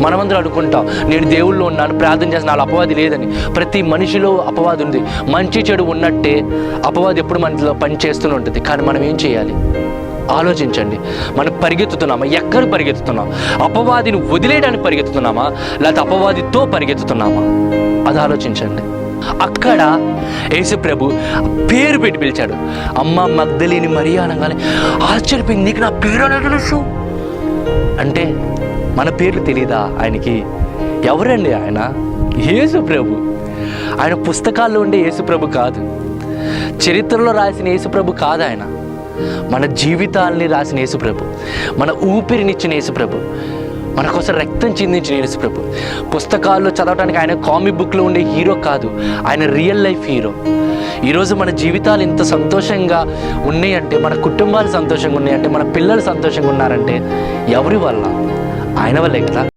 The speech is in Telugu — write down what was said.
మనమందరూ అనుకుంటాం నేను దేవుళ్ళు ఉన్నాను ప్రార్థన చేసిన వాళ్ళ అపవాది లేదని. ప్రతి మనిషిలో అపవాది ఉంది. మంచి చెడు ఉన్నట్టే అపవాది ఎప్పుడు మనలో పని చేస్తూనే ఉంటుంది. కానీ మనం ఏం చేయాలి? ఆలోచించండి. మనం పరిగెత్తుతున్నామా? ఎక్కడ పరిగెత్తుతున్నాం? అపవాదిని వదిలేయడానికి పరిగెత్తుతున్నామా? లేకపోతే అపవాదితో పరిగెత్తుతున్నామా? అది ఆలోచించండి. అక్కడ యేసుప్రభు పేరు పెట్టి పిలిచాడు. అమ్మ మగ్ధలేని మరియా అనగానే ఆశ్చర్యపోయింది నీకు నా పేరు ఎలా తెలుసు? అంటే మన పేర్లు తెలీదా ఆయనకి? ఎవరండి ఆయన? యేసు ప్రభు. ఆయన పుస్తకాల్లో ఉండే యేసుప్రభు కాదు. చరిత్రలో రాసిన యేసుప్రభు కాదు ఆయన. మన జీవితాల్ని రాసిన యేసుప్రభు మన ఊపిరినిచ్చిన యేసుప్రభు మన కోసం రక్తం చిందించిన యేసుప్రభు పుస్తకాల్లో చదవడానికి ఆయన కామిక్ బుక్లో ఉండే హీరో కాదు. ఆయన రియల్ లైఫ్ హీరో. ఈరోజు మన జీవితాలు ఇంత సంతోషంగా ఉన్నాయంటే మన కుటుంబాలు సంతోషంగా ఉన్నాయంటే మన పిల్లలు సంతోషంగా ఉన్నారంటే ఎవరి వల్ల? ఆయన వల్లే కదా?